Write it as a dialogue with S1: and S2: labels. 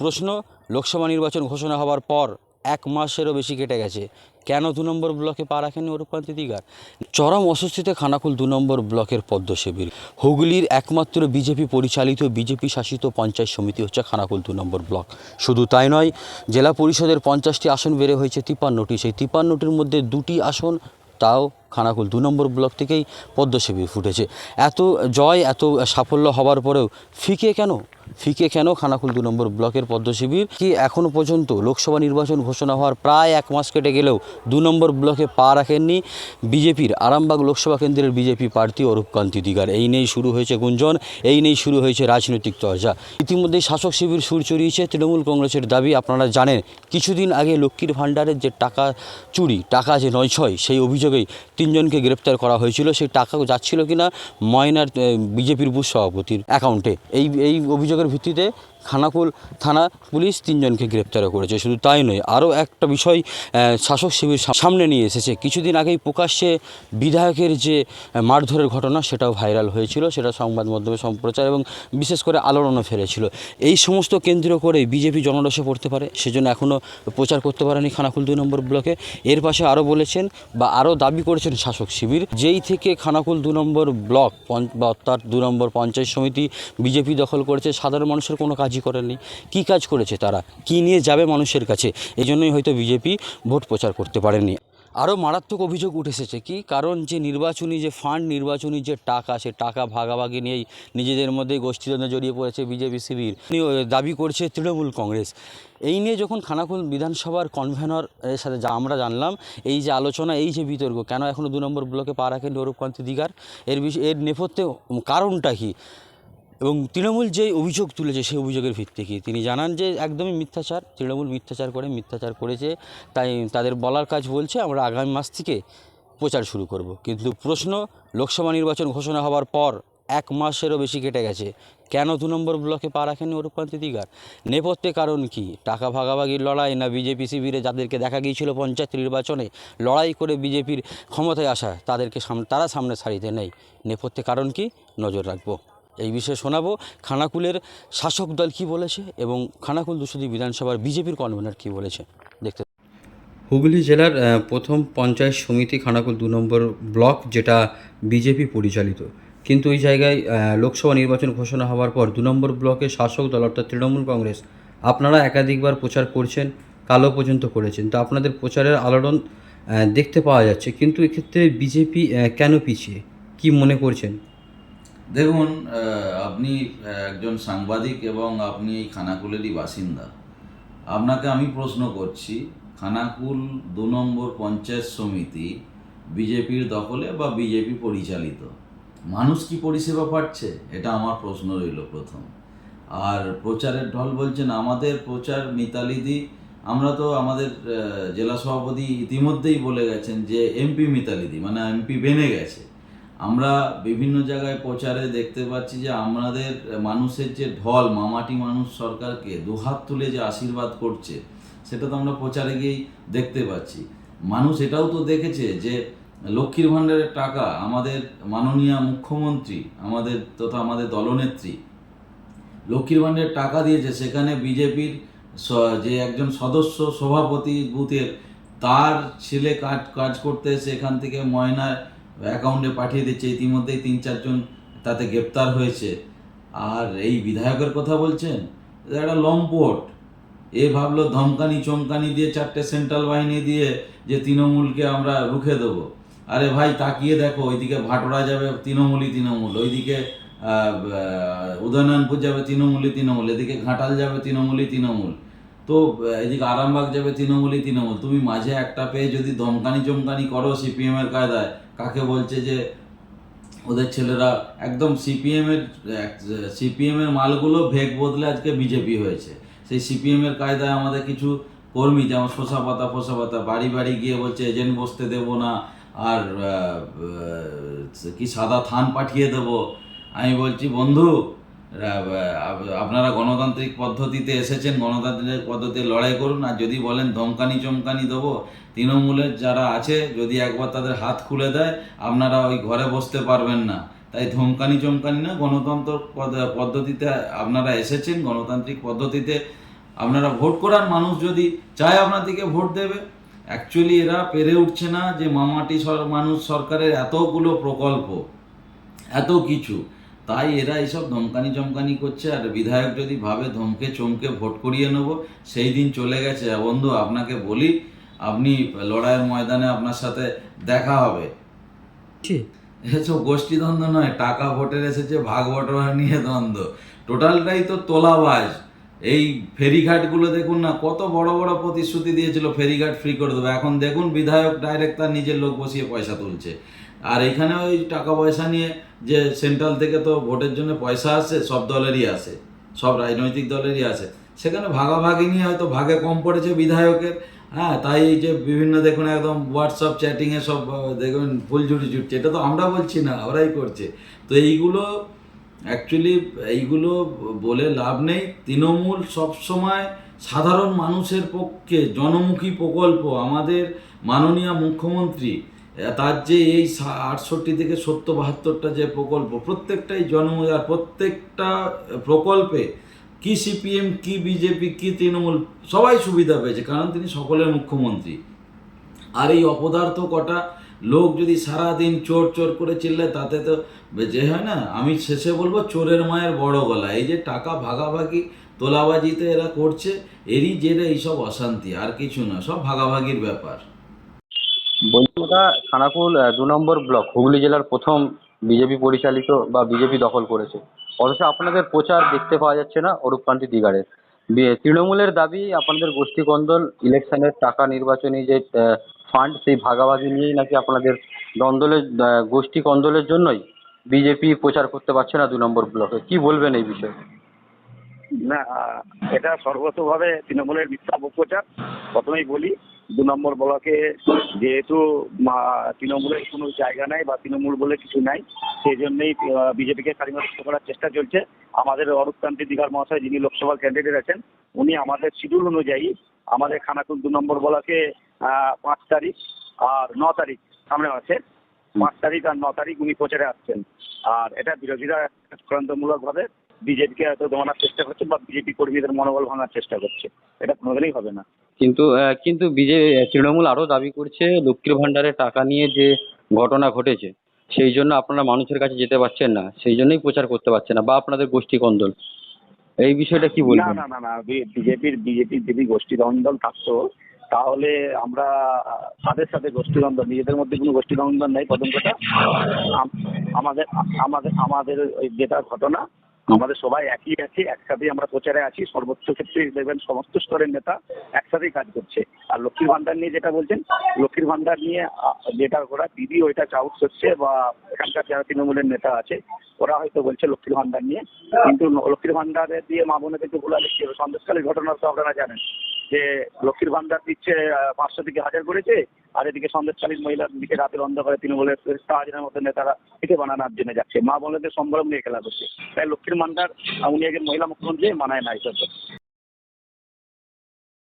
S1: প্রশ্ন, লোকসভা নির্বাচন ঘোষণা হওয়ার পর এক মাসেরও বেশি কেটে গেছে। কেন দু নম্বর ব্লকে পা রাখেনি অরূপকান্তি দিগার? চরম অস্বস্তিতে খানাকুল দু নম্বর ব্লকের পদ্ম শিবির হুগলির একমাত্র বিজেপি পরিচালিত বিজেপি শাসিত পঞ্চায়েত সমিতি হচ্ছে খানাকুল দু নম্বর ব্লক। শুধু তাই নয়, জেলা পরিষদের পঞ্চাশটি আসন বেড়ে হয়েছে তিপান্নটি সেই তিপান্নটির মধ্যে দুটি আসন তাও খানাকুল দু নম্বর ব্লক থেকেই পদ্ম শিবির ফুটেছে। এত জয়, এত সাফল্য হওয়ার পরেও ফিকে কেন? ফিকে কেন? খানাকুল দু নম্বর ব্লকের পদ্ম শিবির কি এখনও পর্যন্ত লোকসভা নির্বাচন ঘোষণা হওয়ার প্রায় এক মাস কেটে গেলেও দু নম্বর ব্লকে পা রাখেননি বিজেপির আরামবাগ লোকসভা কেন্দ্রের বিজেপি প্রার্থী অরূপকান্তি দিগার। এই নিয়েই শুরু হয়েছে গুঞ্জন, এই নিয়েই শুরু হয়েছে রাজনৈতিক চর্চা ইতিমধ্যেই শাসক শিবির সুর চড়িয়েছে তৃণমূল কংগ্রেসের দাবি, আপনারা জানেন, কিছুদিন আগে লক্ষ্মীর ভাণ্ডারের যে টাকা চুরি, টাকা যে নয় ছয় সেই অভিযোগেই তিনজনকে গ্রেপ্তার করা হয়েছিল। সেই টাকা যাচ্ছিল কিনা ময়নার বিজেপির বুথ সভাপতির অ্যাকাউন্টে। এই এই অভিযোগের ভিত্তিতে খানাকুল থানা পুলিশ তিনজনকে গ্রেপ্তারও করেছে। শুধু তাই নয়, আরও একটা বিষয় শাসক শিবির সামনে নিয়ে এসেছে। কিছুদিন আগেই প্রকাশ্যে বিধায়কের যে মারধরের ঘটনা সেটাও ভাইরাল হয়েছিল, সেটা সংবাদ মাধ্যমে সম্প্রচার এবং বিশেষ করে আলোড়নও ফেলেছিল। এই সমস্ত কেন্দ্র করে বিজেপি জনরসে পড়তে পারে, সেজন্য এখনও প্রচার করতে পারেনি খানাকুল দুই নম্বর ব্লকে। এর পাশে আরও বলেছেন বা আরও দাবি করেছেন শাসক শিবির, যেই থেকে খানাকুল দু নম্বর ব্লক বা অর্থাৎ দু নম্বর পঞ্চায়েত সমিতি বিজেপি দখল করেছে, সাধারণ মানুষের কোনো কাজই করেননি। কী কাজ করেছে তারা? কী নিয়ে যাবে মানুষের কাছে? এই জন্যই হয়তো বিজেপি ভোট প্রচার করতে পারেনি। আরও মারাত্মক অভিযোগ উঠে এসেছে কি? কারণ যে নির্বাচনী যে ফান্ড নির্বাচনী যে টাকা, সে টাকা ভাগাভাগি নিয়েই নিজেদের মধ্যে গোষ্ঠীদ্বন্দ্বে জড়িয়ে পড়েছে বিজেপি শিবির। দাবি করছে তৃণমূল কংগ্রেস। এই নিয়ে যখন খানাকুল বিধানসভার কনভেনর এর সাথে যা আমরা জানলাম, এই যে আলোচনা, এই যে বিতর্ক, কেন এখনও দু নম্বর ব্লকে পা রাখেন অরূপকান্তি দিগার? এর বিষয় এর নেপথ্যে কারণটা কী? এবং তৃণমূল যে অভিযোগ তুলেছে সেই অভিযোগের ভিত্তি কী? তিনি জানান যে একদমই মিথ্যাচার, তৃণমূল মিথ্যাচার করে, মিথ্যাচার করেছে, তাই তাদের বলার কাজ বলছে, আমরা আগামী মাস থেকে প্রচার শুরু করব। কিন্তু প্রশ্ন, লোকসভা নির্বাচন ঘোষণা হওয়ার পর এক মাসেরও বেশি কেটে গেছে। কেন দু নম্বর ব্লকে পা রাখেনি অরূপকান্তি দিগার? নেপথ্যে কারণ কি? টাকা ভাগাভাগির লড়াই না বিজেপি শিবিরে যাদেরকে দেখা গিয়েছিল পঞ্চায়েত নির্বাচনে, লড়াই করে বিজেপির ক্ষমতায় আসা তাদেরকে তারা সামনে সারিতে নেই। নেপথ্যে কারণ কি? নজর রাখব। এই বিষয়ে শোনাবো। খানাকুলের শাসক দল কি বলেছে এবং খানাকুল দুশুদি বিধানসভার বিজেপির কনভেনার কি বলেছে? দেখতে হুগলি জেলার প্রথম পঞ্চায়েত সমিতি খানাকুল দু নম্বর ব্লক যেটা বিজেপি পরিচালিত। কিন্তু ওই জায়গায় লোকসভা নির্বাচন ঘোষণা হওয়ার পর দু নম্বর ব্লকে শাসক দল অর্থাৎ তৃণমূল কংগ্রেস, আপনারা একাধিকবার প্রচার করছেন, কালো পর্যন্ত করেছেন। তো আপনাদের প্রচারের আলোড়ন দেখতে পাওয়া যাচ্ছে। কিন্তু এক্ষেত্রে বিজেপি কেন পিছিয়ে? কি মনে করছেন?
S2: দেখুন আপনি একজন সাংবাদিক এবং আপনি এই খানাকুলেরই বাসিন্দা। আপনাকে আমি প্রশ্ন করছি, খানাকুল দু নম্বর পঞ্চায়েত সমিতি বিজেপির দখলে বা বিজেপি পরিচালিত? মানুষ কি পরিষেবা পাচ্ছে? এটা আমার প্রশ্ন রইল প্রথম। আর প্রচারের ঢল বলছেন আমাদের প্রচার মিতালিদি আমরা তো আমাদের জেলা সভাপতি ইতিমধ্যেই বলে গেছেন যে এমপি মিতালিদি মানে এমপি বেনে গেছে। আমরা বিভিন্ন জায়গায় প্রচারে দেখতে পাচ্ছি যে আমাদের মানুষের যে ঢল, মামাটি মানুষ সরকারকে দুহাত তুলে যে আশীর্বাদ করছে, সেটা তো আমরা প্রচারে গিয়েই দেখতে পাচ্ছি। মানুষ এটাও তো দেখেছে যে লক্ষ্মীর ভাণ্ডারের টাকা আমাদের মাননীয় মুখ্যমন্ত্রী, আমাদের তথা আমাদের দলনেত্রী লক্ষ্মীর ভাণ্ডারের টাকা দিয়েছে। সেখানে বিজেপির যে একজন সদস্য সভাপতি বুথের, তার ছেলে কাজ কাজ করতে এসে এখান থেকে ময়নার অ্যাকাউন্টে পাঠিয়ে দিচ্ছে ইতিমধ্যেই তিন চারজন তাতে গ্রেপ্তার হয়েছে। আর এই বিধায়কের কথা বলছেন? একটা লম্পট এ ভাবলো ধমকানি চমকানি দিয়ে চারটে সেন্ট্রাল বাহিনী দিয়ে যে তৃণমূলকে আমরা রুখে দেবো। আরে ভাই তাকিয়ে দেখো ওইদিকে ভাটোরা যাবে তৃণমূলই তৃণমূল ওইদিকে আহ, যাবে তৃণমূলই তৃণমূল এদিকে ঘাটাল যাবে তৃণমূলই তৃণমূল। তো এদিকে আরামবাগ যাবে তৃণমূলই তৃণমূল। তুমি মাঝে একটা পেয়ে যদি ধমকানি চমকানি করো সিপিএমের কায়দায় কাকে বলছে যে ওদের ছেলেরা একদম সিপিএমের সিপিএমের মালগুলো ভেগ বদলে আজকে বিজেপি হয়েছে। সেই সিপিএমের কায়দায় আমাদের কিছু কর্মী যেমন শোষা পাতা ফোসা পাতা বাড়ি বাড়ি গিয়ে বলছে, এজেন্ট বসতে দেবো না, আর কি সাদা থান পাঠিয়ে দেবো? আমি বলছি, বন্ধু আপনারা গণতান্ত্রিক পদ্ধতিতে এসেছেন, গণতান্ত্রিক পদ্ধতিতে লড়াই করুন, আর যদি বলেন ধমকানি চমকানি দেবো, তৃণমূলের যারা আছে, যদি একবার তাদের হাত খুলে দেয়, আপনারা ওই ঘরে বসতে পারবেন না। তাই ধমকানি চমকানি না, গণতন্ত্র পদ্ধতিতে আপনারা এসেছেন, গণতান্ত্রিক পদ্ধতিতে আপনারা ভোট করার মানুষ যদি চায় আপনার দিকে ভোট দেবে। অ্যাকচুয়ালি এরা পেরে উঠছে না যে মামাটি মানুষ সরকারের এতগুলো প্রকল্প, এত কিছু। তাই এরা এইসব ধমকানি চমকানি করছে আর বিধায়ক যদি ভাবে ধমকে চমকে ভোট করিয়ে নেব সেই দিন চলে গেছে। বন্ধু আপনাকে বলি আপনি লড়াইয়ের ময়দানে আপনার সাথে দেখা হবে। এসব গোষ্ঠী দ্বন্দ্ব নয় টাকা ভোটের এসেছে ভাগ বটোয়ারা নিয়ে দ্বন্দ্ব। টোটালটাই তো তোলাবাজ। এই ফেরিঘাটগুলো দেখুন না কত বড় বড় প্রতিশ্রুতি দিয়েছিল ফেরিঘাট ফ্রি করে দেবো। এখন দেখুন বিধায়ক ডাইরেক্ট তার নিজের লোক বসিয়ে পয়সা তুলছে। আর এখানে ওই টাকা পয়সা নিয়ে যে সেন্ট্রাল থেকে তো ভোটের জন্য পয়সা আসে সব দলেরই আসে সব রাজনৈতিক দলেরই আসে। সেখানে ভাগাভাগি নিয়ে হয়তো ভাগে কম পড়েছে বিধায়কের। হ্যাঁ তাই এই যে বিভিন্ন দেখুন একদম হোয়াটসঅ্যাপ চ্যাটিংয়ে সব আহ, দেখুন ফুলঝুরি জুটছে। এটা তো আমরা বলছি না ওরাই করছে। তো এইগুলো অ্যাকচুয়ালি এইগুলো বলে লাভ নেই। তৃণমূল সবসময় সাধারণ মানুষের পক্ষে জনমুখী প্রকল্প। আমাদের মাননীয় মুখ্যমন্ত্রী, তার যে এই আটষট্টি থেকে সত্তর, বাহাত্তরটা যে প্রকল্প, প্রত্যেকটাই জনমুখী আর প্রত্যেকটা প্রকল্পে কি সিপিএম কি বিজেপি কি তৃণমূল, সবাই সুবিধা পেয়েছে, কারণ তিনি সকলের মুখ্যমন্ত্রী। আর এই অপদার্থ কটা লোক যদি সারা দিন চোর চোর করে চিল্লায় তাতে তো যে হয় না, আমি শেষে বলব চোরের মায়ের বড় গলা। এই যে টাকা ভাগাভাগি, তোলাবাজিতে এরা করছে, এরই জেরে এইসব অশান্তি, আর কিছু না, সব ভাগাভাগির ব্যাপার।
S1: বলছি খানাকুল দু নম্বর ব্লক, হুগলি জেলার প্রথম বিজেপি পরিচালিত বা বিজেপি দখল করেছে। অথচ আপনাদের প্রচার দেখতে পাওয়া যাচ্ছে না অরূপকান্তি দিগারের তৃণমূলের দাবি, আপনাদের গোষ্ঠী কন্দল ইলেকশনের টাকা নির্বাচনী যে ফান্ড সেই ভাগাভাগি নিয়েই নাকি আপনাদের দ্বন্দ্বের আহ, গোষ্ঠী কন্দলের জন্যই বিজেপি প্রচার করতে পারছে না দু নম্বর ব্লকে। কি বলবেন এই বিষয়ে?
S3: না এটা সর্বতভাবে তৃণমূলের মিথ্যা অপপ্রচার প্রথমেই বলি দু নম্বর ব্লকে যেহেতু তৃণমূলের কোনো জায়গা নাই বা তৃণমূল বলে কিছু নাই সেই জন্যই বিজেপিকে কারিমুক্ত করার চেষ্টা চলছে। আমাদের অরূপকান্তি দিঘার মহাশয় যিনি লোকসভার ক্যান্ডিডেট আছেন উনি আমাদের শিডিউল অনুযায়ী আমাদের খানাকুল দু নম্বর ব্লকে পাঁচ তারিখ আর ন তারিখ সামনে আছে। পাঁচ তারিখ আর ন তারিখ উনি প্রচারে আসছেন। আর এটা বিরোধীরা চক্রান্তমূলকভাবে বিজেপিকে হয়তো দমানোর চেষ্টা করছে বা বিজেপি কর্মীদের মনোবল ভাঙার চেষ্টা করছে। এটা কোনোদিনই হবে না।
S1: কিন্তু কিন্তু বিজে তৃণমূল আরও দাবি করছে লক্ষ্মীর ভাণ্ডারে টাকা নিয়ে যে ঘটনা ঘটেছে সেই জন্য আপনারা মানুষের কাছে যেতে পারছেন না সেই জন্যই প্রচার করতে পারছেন না বা আপনাদের গোষ্ঠী কন্দল। এই বিষয়টা কি বলবেন?
S3: না না না বিজেপির বিজেপির যদি গোষ্ঠী দ্বন্দ্ব থাকতো তাহলে আমরা তাদের সাথে গোষ্ঠী দ্বন্দ্ব নিজেদের মধ্যে কোনো গোষ্ঠী দ্বন্দ্ব নেই প্রথম কথা। আমাদের আমাদের আমাদের ওই যেটা ঘটনা, আমাদের সবাই একই আছি, একসাথেই আমরা প্রচারে আছি, সর্বোচ্চ ক্ষেত্রে দেখবেন সমস্ত স্তরের নেতা একসাথেই কাজ করছে। আর লক্ষ্মীর ভান্ডার নিয়ে যেটা বলছেন, লক্ষ্মীর ভান্ডার নিয়ে যেটা ওরা দিদি ওইটা চাউট করছে বা এখানকার যারা তৃণমূলের নেতা আছে, ওরা হয়তো বলছে লক্ষ্মীর ভান্ডার নিয়ে। কিন্তু লক্ষ্মীর ভান্ডারে দিয়ে মা বোনেদেরকে ভুলালে কি হবে? সন্দেশকালীর ঘটনা তো আপনারা জানেন। যে লক্ষ্মীর ভান্ডার দিচ্ছে পাঁচশো থেকে হাজার করেছে, আর এদিকে সন্দেশকালীন মহিলার দিকে রাতের অন্ধকারে তিনি তৃণমূলের হাজারের মতো নেতারা পিঠে বানানোর জন্য যাচ্ছে। মা বোনেদের সম্ভ্রম নিয়ে খেলা করছে। তাই লক্ষ্মীর ভান্ডার উনি একজন মহিলা মুখ্যমন্ত্রী, মানায় না এইসব।